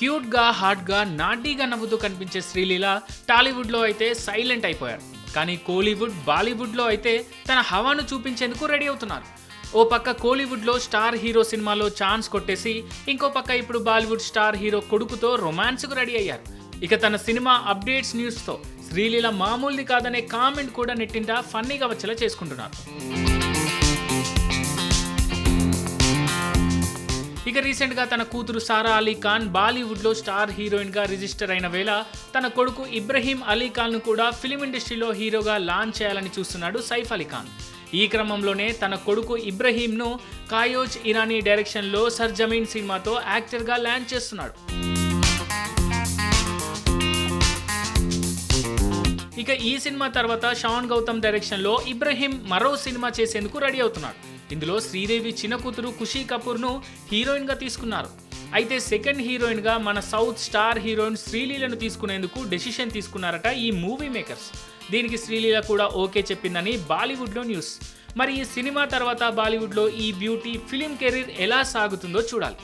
క్యూట్గా హాట్గా నాటీగా నవ్వుతూ కనిపించే శ్రీలీల టాలీవుడ్లో అయితే సైలెంట్ అయిపోయారు. కానీ కోలీవుడ్ బాలీవుడ్లో అయితే తన హవాను చూపించేందుకు రెడీ అవుతున్నారు. ఓ పక్క కోలీవుడ్లో స్టార్ హీరో సినిమాలో ఛాన్స్ కొట్టేసి ఇంకో పక్క ఇప్పుడు బాలీవుడ్ స్టార్ హీరో కొడుకుతో రొమాన్స్కు రెడీ అయ్యారు. ఇక తన సినిమా అప్డేట్స్ న్యూస్తో శ్రీలీల మామూలుది కాదనే కామెంట్ కూడా నెట్టిందా ఫన్నీగా వచ్చేలా చేసుకుంటున్నారు. ఇక రీసెంట్గా తన కూతురు సారా అలీ ఖాన్ బాలీవుడ్లో స్టార్ హీరోయిన్గా రిజిస్టర్ అయిన వేళ తన కొడుకు ఇబ్రహీం అలీ ఖాన్ను కూడా ఫిలిం ఇండస్ట్రీలో హీరోగా లాంచ్ చేయాలని చూస్తున్నాడు సైఫ్ అలీ ఖాన్. ఈ క్రమంలోనే తన కొడుకు ఇబ్రహీంను కాయోజ్ ఇరానీ డైరెక్షన్లో సర్ జమీన్ సినిమాతో యాక్టర్గా లాంచ్ చేస్తున్నాడు. ఇక ఈ సినిమా తర్వాత షాన్ గౌతమ్ డైరెక్షన్లో ఇబ్రహీం మరో సినిమా చేసేందుకు రెడీ అవుతున్నాడు. ఇందులో శ్రీదేవి చిన్న కూతురు ఖుషీ కపూర్ను హీరోయిన్గా తీసుకున్నారు. అయితే సెకండ్ హీరోయిన్గా మన సౌత్ స్టార్ హీరోయిన్ శ్రీలీలను తీసుకునేందుకు డెసిషన్ తీసుకున్నారట ఈ మూవీ మేకర్స్. దీనికి శ్రీలీల కూడా ఓకే చెప్పిందని బాలీవుడ్లో న్యూస్. మరి ఈ సినిమా తర్వాత బాలీవుడ్లో ఈ బ్యూటీ ఫిలిం కెరీర్ ఎలా సాగుతుందో చూడాలి.